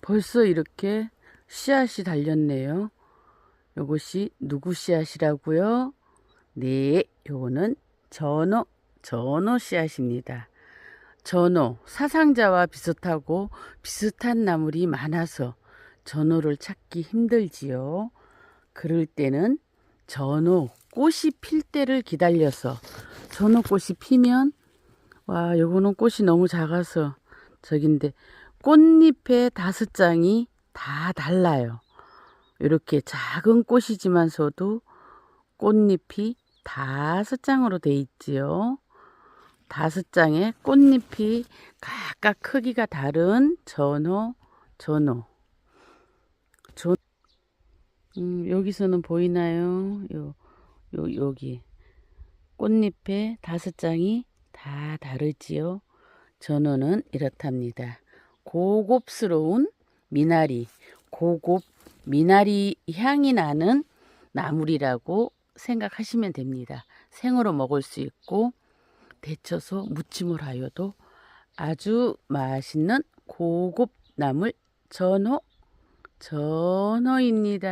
벌써 이렇게 씨앗이 달렸네요. 요것이 누구 씨앗이라고요? 네, 요거는 전어, 전어 씨앗입니다. 전어, 사상자와 비슷하고 비슷한 나물이 많아서 전어를 찾기 힘들지요. 그럴 때는 전어 꽃이 필 때를 기다려서 전어 꽃이 피면 와, 요거는 꽃이 너무 작아서 저긴데 꽃잎의 다섯 장이 다 달라요. 이렇게 작은 꽃이지만서도 꽃잎이 다섯 장으로 돼 있지요. 다섯 장의 꽃잎이 각각 크기가 다른 전어, 전어. 전, 음, 여기서는 보이나요? 요, 요, 여기. 꽃잎의 다섯 장이 다 다르지요. 전어는 이렇답니다. 고급스러운 미나리, 고급 미나리 향이 나는 나물이라고 생각하시면 됩니다. 생으로 먹을 수 있고 데쳐서 무침을 하여도 아주 맛있는 고급 나물 전어 전어입니다.